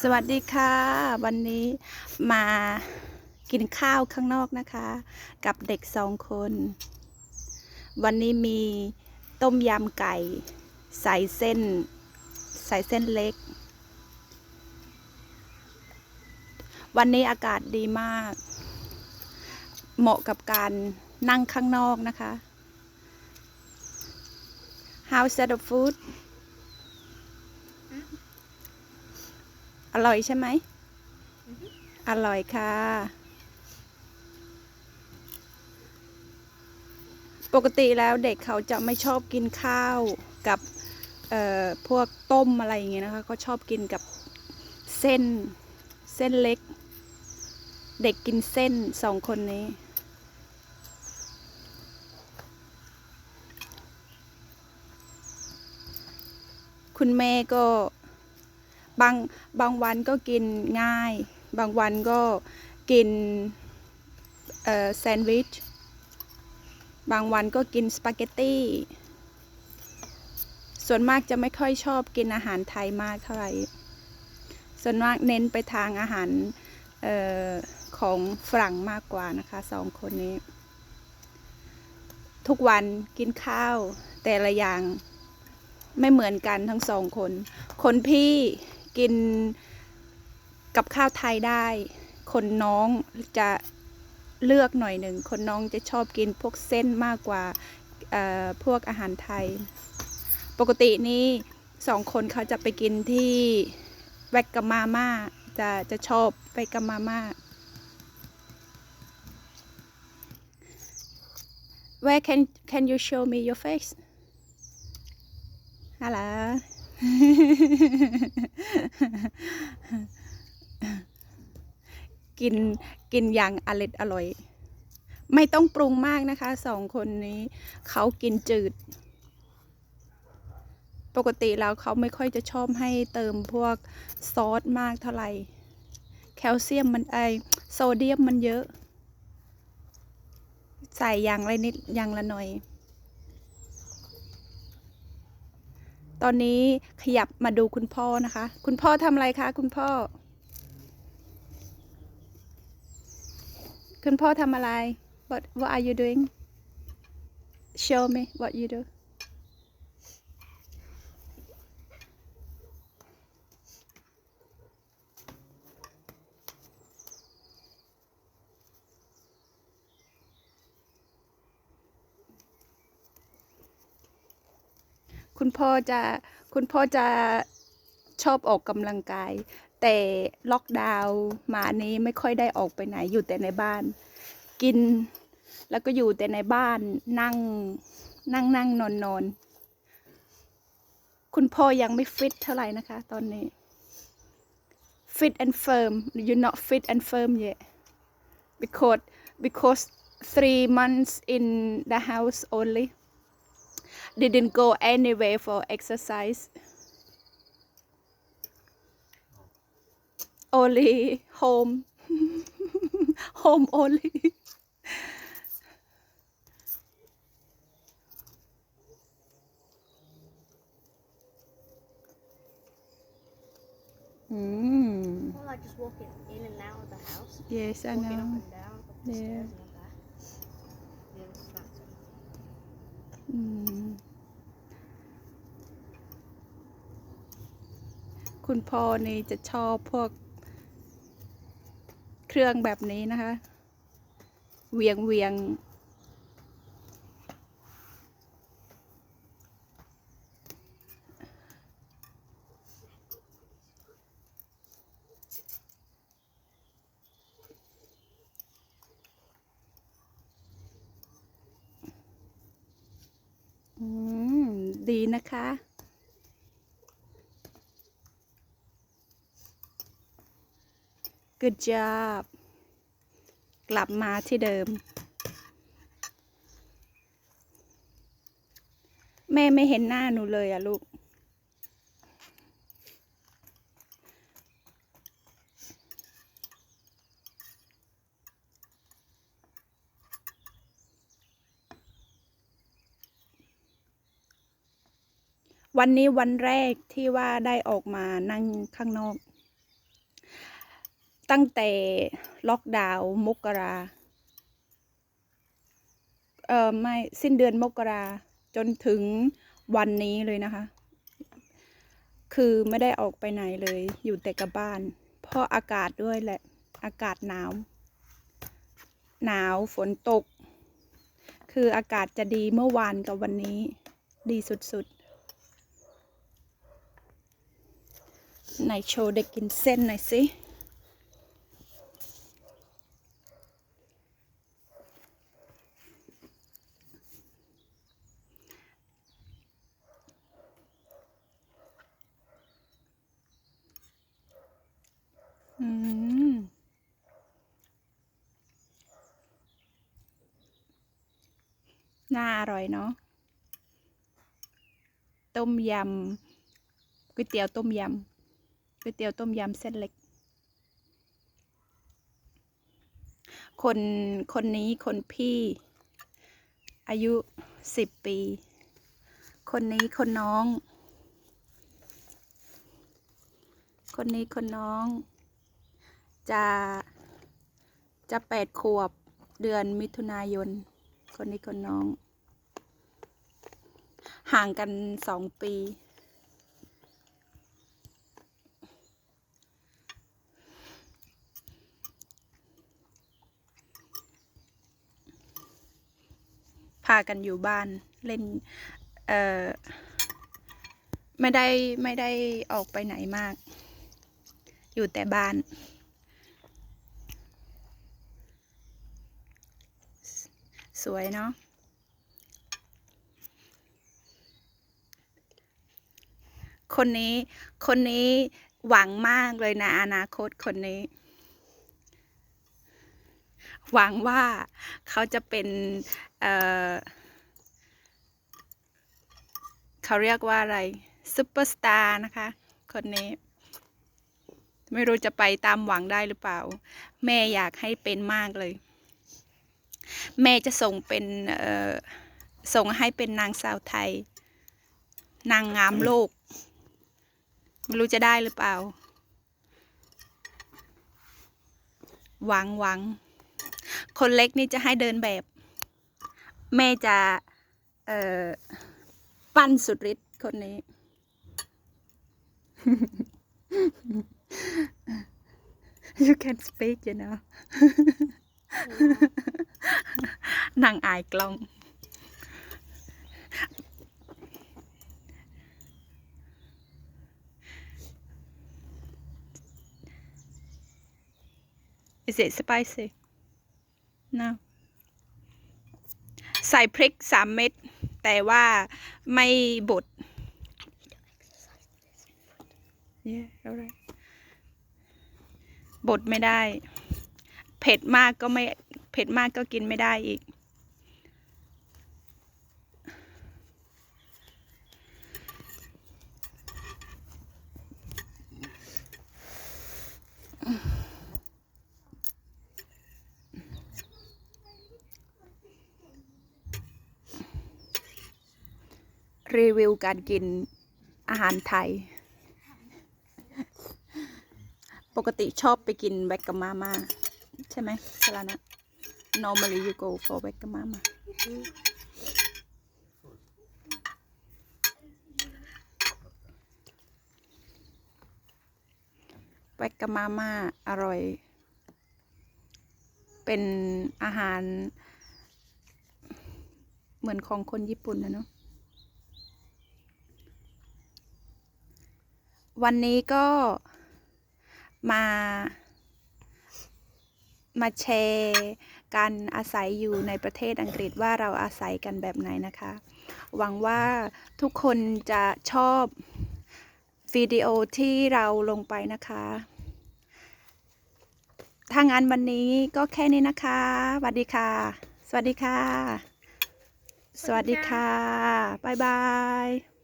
สวัสดีค่ะ วันนี้มากินข้าวข้างนอกนะคะ กับเด็กสองคน วันนี้มีต้มยำไก่ ใส่เส้น ใส่เส้นเล็ก วันนี้อากาศดีมาก เหมาะกับการนั่งข้างนอกนะคะ How's that the food อร่อยใช่ไหม อร่อยค่ะ ปกติแล้วเด็กเขาจะไม่ชอบกินข้าวกับพวกต้มอะไรอย่างเงี้ยนะคะเขาชอบกินกับเส้นเส้นเล็ก เด็กกินเส้นสองคนนี้คุณแม่ก็ บางบางวันก็กินง่าย บางวันก็กินแซนด์วิช บางวันก็กินสปาเกตตี้ ส่วนมากจะไม่ค่อยชอบกินอาหารไทยมากเท่าไหร่ ส่วนมากเน้นไปทางอาหารออของฝรั่งมากกว่านะคะสองคนนี้ ทุกวันกินข้าวแต่ละอย่างไม่เหมือนกันทั้งสองคน คนพี่ กินกับข้าวไทยได้ คนน้องจะเลือกหน่อยหนึ่ง คนน้องจะชอบกินพวกเส้นมากกว่าพวกอาหารไทย ปกตินี่สองคนเขาจะไปกินที่แวกกามาม่าจะจะชอบไปกามาม่า Where can can you show me your face? Hello. กินกินอย่างอร่อยอร่อย ไม่ต้องปรุงมากนะคะสองคนนี้เขากินจืด ปกติแล้วเขาไม่ค่อยจะชอบให้เติมพวกซอสมากเท่าไหร่ แคลเซียมมันไอโซเดียมมันเยอะ ใส่อย่างละนิดอย่างละหน่อย ตอนนี้ขยับมาดูคุณพ่อนะคะ คุณพ่อทำอะไรคะคุณพ่อ คุณพ่อทำอะไร what what are you doing show me what you do คุณพ่อจะคุณพ่อจะชอบออกกำลังกาย แต่ล็อกดาวน์มานี้ไม่ค่อยได้ออกไปไหนอยู่แต่ในบ้าน กินแล้วก็อยู่แต่ในบ้านนั่งนั่งนั่งนอนนอนคุณพ่อยังไม่ฟิตเท่าไหร่นะคะ ตอนนี้ fit and firm you not fit and firm yet because because three months in the house only didn't go anywhere for exercise. Only home. home only. Hmm. อืม More like just walking in and out of the house. yes I walking up know and คุณพ่อนี่จะชอบพวก เครื่องแบบนี้นะคะ เวียงเวียงอืมดีนะคะ good job กลับมาที่เดิม แม่ไม่เห็นหน้าหนูเลยอะลูก วันนี้วันแรกที่ว่าได้ออกมานั่งข้างนอก ตั้งแต่ล็อกดาวน์มกราเออไม่สิ้นเดือนมกราจนถึงวันนี้เลยนะคะ คือไม่ได้ออกไปไหนเลย อยู่แต่กับบ้าน เพราะอากาศด้วยแหละ อากาศหนาว หนาวฝนตก คืออากาศจะดีเมื่อวานกับวันนี้ ดีสุดๆไหนโชว์เด็กกินเส้นหน่อยสิ อืมน่าอร่อยเนาะ ต้มยำก๋วยเตี๋ยวต้มยำก๋วยเตี๋ยวต้มยำเส้นเล็ก คนคนนี้คนพี่ อายุสิบปี คนนี้คนน้อง คนนี้คนน้อง จะจะแปดขวบเดือนมิถุนายน คนนี้คนน้อง ห่างกันสองปี พากันอยู่บ้านเล่น เอ่อ ไม่ได้ไม่ได้ออกไปไหนมาก อยู่แต่บ้าน สวยเนาะคนนี้คนนี้หวังมากเลยนะอนาคตคนนี้ หวังว่าเขาจะเป็นเเขาเรียกว่าอะไรซุปเปอร์สตาร์นะคะ คนนี้ ไม่รู้จะไปตามหวังได้หรือเปล่า แม่อยากให้เป็นมากเลย แม่จะส่งเป็นส่งให้เป็นนางสาวไทย นางงามโลก ไม่รู้จะได้หรือเปล่า หวังหวัง คนเล็กนี่จะให้เดินแบบ แม่จะปั้นสุดฤทธิ์คนนี้ you can speak you know นางอายกล้อง Is it spicy? No ใส่พริกสามเม็ด แต่ว่าไม่บด Yeah, alright. บดไม่ได้ ผ็ดมากก็ไม่เผ็ดมากก็กินไม่ได้อีก รีวิวการกินอาหารไทย ปกติชอบไปกินแวกกามามา ใช่ไหมสลานะ normally you go for แวกกามามา แวกกามามาอร่อย เป็นอาหาร เหมือนของคนญี่ปุ่นนะเนาะ วันนี้ก็มา มาแชร์การอาศัยอยู่ในประเทศอังกฤษว่าเราอาศัยกันแบบไหนนะคะ หวังว่าทุกคนจะชอบวิดีโอที่เราลงไปนะคะ ถ้างั้นวันนี้ก็แค่นี้นะคะสวัสดีค่ะ สวัสดีค่ะ สวัสดีค่ะ บ๊ายบาย